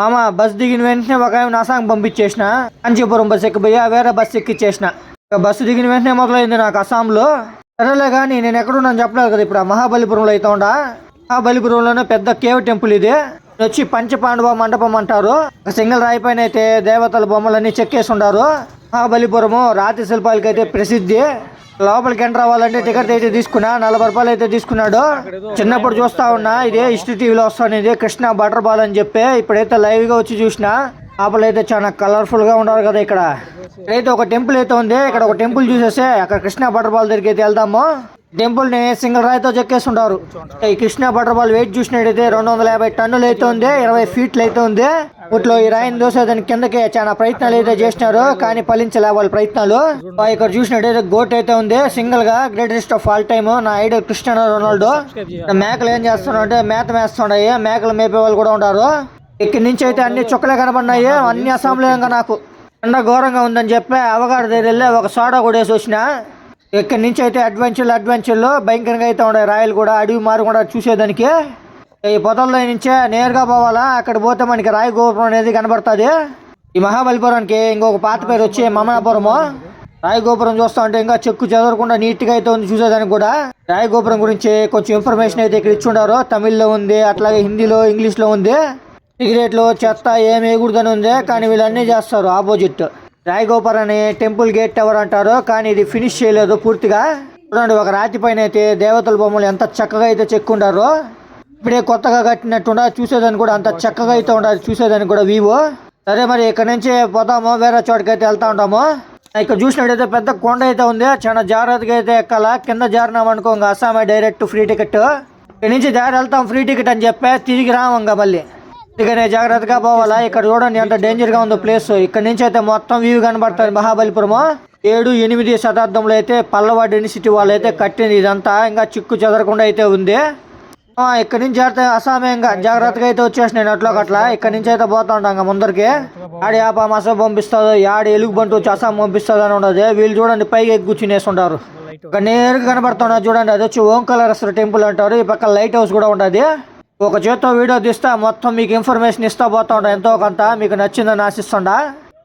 మామ బస్ దిగిన వెంటనే ఒక ఆయన అసాంగ్ పంపించేసిన. కాంచీపురం బస్ ఎక్కిపోయా వేరే బస్ ఎక్కిచ్చేసిన. బస్సు దిగిన వెంటనే మొదలైంది నాకు అస్సాంలో. సరేలే కానీ నేను ఎక్కడున్నాను చెప్పలేదు కదా ఇప్పుడు ఆ మహాబలిపురంలో అయితే ఉండా. మహాబలిపురంలోనే పెద్ద కేవ్ టెంపుల్ ఇది. వచ్చి పంచపాండవ మండపం అంటారు. ఒక సింగిల్ రాయి పైన అయితే దేవతల బొమ్మలన్నీ చెక్కేసి ఉండారు. మహాబలిపురము రాతి శిల్పాలకి అయితే ప్రసిద్ధి. లోపలికి ఎంటర్ అవ్వాలంటే టికెట్ అయితే తీసుకున్నా నలభై రూపాయలు అయితే తీసుకున్నాడు. చిన్నప్పుడు చూస్తా ఉన్నా ఇదే ఇష్ట టీవీలో వస్తాను ఇది కృష్ణ బటర్ బాల్ అని చెప్పి ఇప్పుడైతే లైవ్గా వచ్చి చూసిన. లోపల అయితే చాలా కలర్ఫుల్గా ఉన్నారు కదా ఇక్కడ. ఇక్కడైతే ఒక టెంపుల్ అయితే ఉంది. ఇక్కడ ఒక టెంపుల్ చూసేసి అక్కడ కృష్ణ బటర్ బాల్ దగ్గరికి అయితే వెళ్దాము. టెంపుల్ని సింగిల్ రాయితో చెక్కేస్తుంటారు ఈ కృష్ణ బటర్ బాల్ వెయిట్ చూసినట్టయితే రెండు వందల యాభై టన్నులు అయితే ఉంది ఇరవై ఫీట్లు అయితే ఉంది. ఇట్లో ఈ రాయిని దోసేదానికి కిందకి చాలా ప్రయత్నాలు అయితే చేసినారు కానీ ఫలించలే వాళ్ళ ప్రయత్నాలు. ఇక్కడ చూసినట్టయితే గోట్ అయితే ఉంది సింగిల్గా గ్రేటెస్ట్ ఆఫ్ ఆల్ టైమ్ నా ఐడల్ క్రిస్టియానో రొనాల్డో. మేకలు ఏం చేస్తున్నారు అంటే మేత మేస్తున్నాయి మేకలు మేపే వాళ్ళు కూడా ఉంటారు. ఇక్కడి నుంచి అయితే అన్ని చుక్కలే కనబడినాయి అన్ని అస్సాంలో ఇంకా నాకు ఎండ ఘోరంగా ఉందని చెప్పి అవగాడు దగ్గర వెళ్ళి ఒక సోడా కూడా వేసి వచ్చిన. ఇక్కడ నుంచి అయితే అడ్వెంచర్లు అడ్వెంచర్లు భయంకరంగా అయితే ఉన్నాయి. రాయలు కూడా అడవి మారు కూడా చూసేదానికి. ఈ పొదల్లో నుంచే నేరుగా పోవాలా? అక్కడ పోతే మనకి రాయి గోపురం అనేది కనబడుతుంది. ఈ మహాబలిపురానికి ఇంకొక పాత పేరు వచ్చి మమనాపురము. రాయి గోపురం చూస్తా ఉంటే ఇంకా చెక్కు చెదరకుండా నీట్గా అయితే ఉంది చూసేదానికి కూడా. రాయి గోపురం గురించి కొంచెం ఇన్ఫర్మేషన్ అయితే ఇక్కడ ఇచ్చుండారు. తమిళ్ళో ఉంది అట్లాగే హిందీలో ఇంగ్లీష్లో ఉంది. సిగరెట్లు చెత్త ఏమి వేయకూడదని ఉంది కానీ వీళ్ళన్నీ చేస్తారు. ఆపోజిట్ రాయగోపర్ అని టెంపుల్ గేట్ టవర్ అంటారు కానీ ఇది ఫినిష్ చేయలేదు పూర్తిగా. చూడండి ఒక రాతి పైన అయితే దేవతల బొమ్మలు ఎంత చక్కగా అయితే చెక్కుండారు. ఇప్పుడే కొత్తగా కట్టినట్టుండ చూసేదానికి కూడా అంత చక్కగా అయితే ఉండాలి చూసేదానికి కూడా వీవో. సరే మరి ఇక్కడ నుంచి పోతాము వేరే చోటుకి అయితే వెళ్తా ఉంటాము. ఇక్కడ చూసినట్టయితే పెద్ద కొండ అయితే ఉంది చాలా జాగ్రత్తగా అయితే ఎక్కాల. కింద జారినామనుకో ఇంకా అస్సామే డైరెక్ట్ ఫ్రీ టికెట్. ఇక్కడ నుంచి దారి వెళ్తాం ఫ్రీ టికెట్ అని చెప్పే తిరిగి రాము ఇంకా మళ్ళీ. అందుకనే జాగ్రత్తగా పోవాలా? ఇక్కడ చూడండి ఎంత డేంజర్గా ఉందో ప్లేస్ ఇక్కడ నుంచి అయితే మొత్తం వ్యూ కనబడుతుంది మహాబలిపురము. ఏడు ఎనిమిది శతాబ్దంలో అయితే పల్లవ డెన్సిటీ వాళ్ళు అయితే కట్టింది. ఇదంతా ఇంకా చిక్కు చెదరకుండా అయితే ఉంది. ఇక్కడ నుంచి అయితే అసామయంగా జాగ్రత్తగా అయితే వచ్చేసినాయి అట్లా అట్లా. ఇక్కడ నుంచి అయితే పోతా ఉంటాం ఇంకా ముందరికి. ఆడి యాపం అసలు పంపిస్తుందో ఆడి ఎలుగు బంటు వచ్చి అసాం పంపిస్తుంది అని ఉండదు. వీళ్ళు చూడండి పైకి ఎక్కి కూర్చునేస్తుంటారు ఇక్కడ నేరుగా కనబడుతున్నారు చూడండి. అది వచ్చి ఓంకాళేశ్వర టెంపుల్ అంటారు. ఈ పక్క లైట్ హౌస్ కూడా ఉంటుంది. ఒక చేత్తో వీడియో తీస్తా మొత్తం మీకు ఇన్ఫర్మేషన్ ఇస్తా పోతా ఉంటా ఎంతో కొంత మీకు నచ్చిందని ఆశిస్తుండా.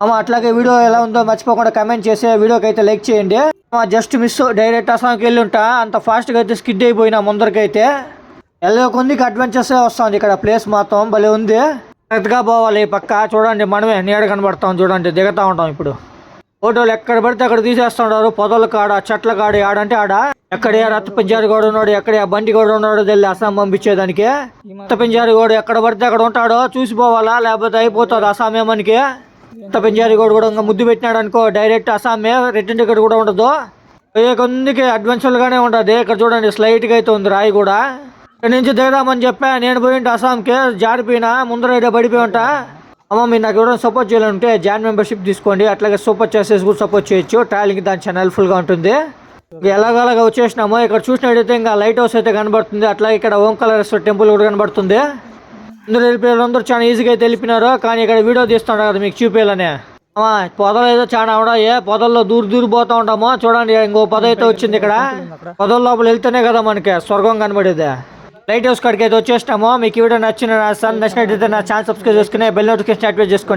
అమ్మ అట్లాగే వీడియో ఎలా ఉందో మర్చిపోకుండా కమెంట్ చేసి వీడియోకి అయితే లైక్ చేయండి. జస్ట్ మిస్ డైరెక్ట్ అసలుకి వెళ్ళి ఉంటా అంత ఫాస్ట్గా అయితే స్కిడ్ అయిపోయినా ముందరికైతే. వెళ్ళే కొందికి అడ్వెంచర్స్ వస్తుంది ఇక్కడ. ప్లేస్ మాత్రం భలే ఉంది. పెద్దగా పోవాలి ఈ పక్క. చూడండి మనమే నీడ కనబడతాం. చూడండి దిగుతా ఉంటాం ఇప్పుడు. ఫోటోలు ఎక్కడ పడితే అక్కడ తీసేస్తున్నారు పొదల కాడ చెట్ల కాడ ఆడంటే ఆడ? ఎక్కడ ఏ రత్త పింజారి కూడా ఉన్నాడు ఎక్కడ బండి కూడా ఉన్నాడు తెలియదు అస్సాం పంపించేదానికి. రత్త పింజారి కూడా ఎక్కడ పడితే అక్కడ ఉంటాడో చూసిపోవాలా? లేకపోతే అయిపోతుంది అస్సామే మనకి. రత్త పింజారి కూడా కూడా ఇంకా ముద్దు పెట్టినాడు అనుకో డైరెక్ట్ అస్సామే రిటర్న్ టికెట్ కూడా ఉండదు. కొందికి అడ్వెంచర్ గానే ఇక్కడ చూడండి స్లైట్గా అయితే ఉంది రాయి కూడా. ఇక్కడ నుంచి దిగదామని చెప్పా నేను పోయింటే అస్సాంకి జారిపోయినా ముందర పడిపోయి ఉంటా. అమ్మ మీరు నాకు ఎవరైనా సపోర్ట్ చేయాలంటే జాన్ మెంబర్షిప్ తీసుకోండి. అట్లాగే సూపర్ చాసెస్ కూడా సపోర్ట్ చేయొచ్చు. ట్రావెలింగ్ దాని చాలా హెల్ప్ఫుల్గా ఉంటుంది. ఎలాగలాగా వచ్చేసినాము. ఇక్కడ చూసినట్టయితే ఇంకా లైట్ హౌస్ అయితే కనబడుతుంది. అట్లాగే ఇక్కడ ఓంకాళేశ్వర టెంపుల్ కూడా కనబడుతుంది. అందరూ వెళ్ళిపోయారు. అందరూ చాలా ఈజీగా అయితే వెళ్ళిపోయినారు. కానీ ఇక్కడ వీడియో తీస్తున్నారు కదా మీకు చూపించాలని. అమ్మా పొదలు అయితే చాలా ఉన్నాయి. పొదల్లో దూరు దూరు పోతా ఉంటాము. చూడండి ఇంకో పొద అయితే వచ్చింది ఇక్కడ. పొదల లోపల వెళ్తేనే కదా మనకి స్వర్గం కనబడేది. లైట్ హౌస్ కాడికి అయితే వచ్చేసినాము మీకు ఈ వీడియో నచ్చిన నచ్చినట్టయితే నా ఛానల్ సబ్స్క్రైబ్ చేసుకుని బెల్ నోటిఫికేషన్ యాక్టివేట్ చేసుకోండి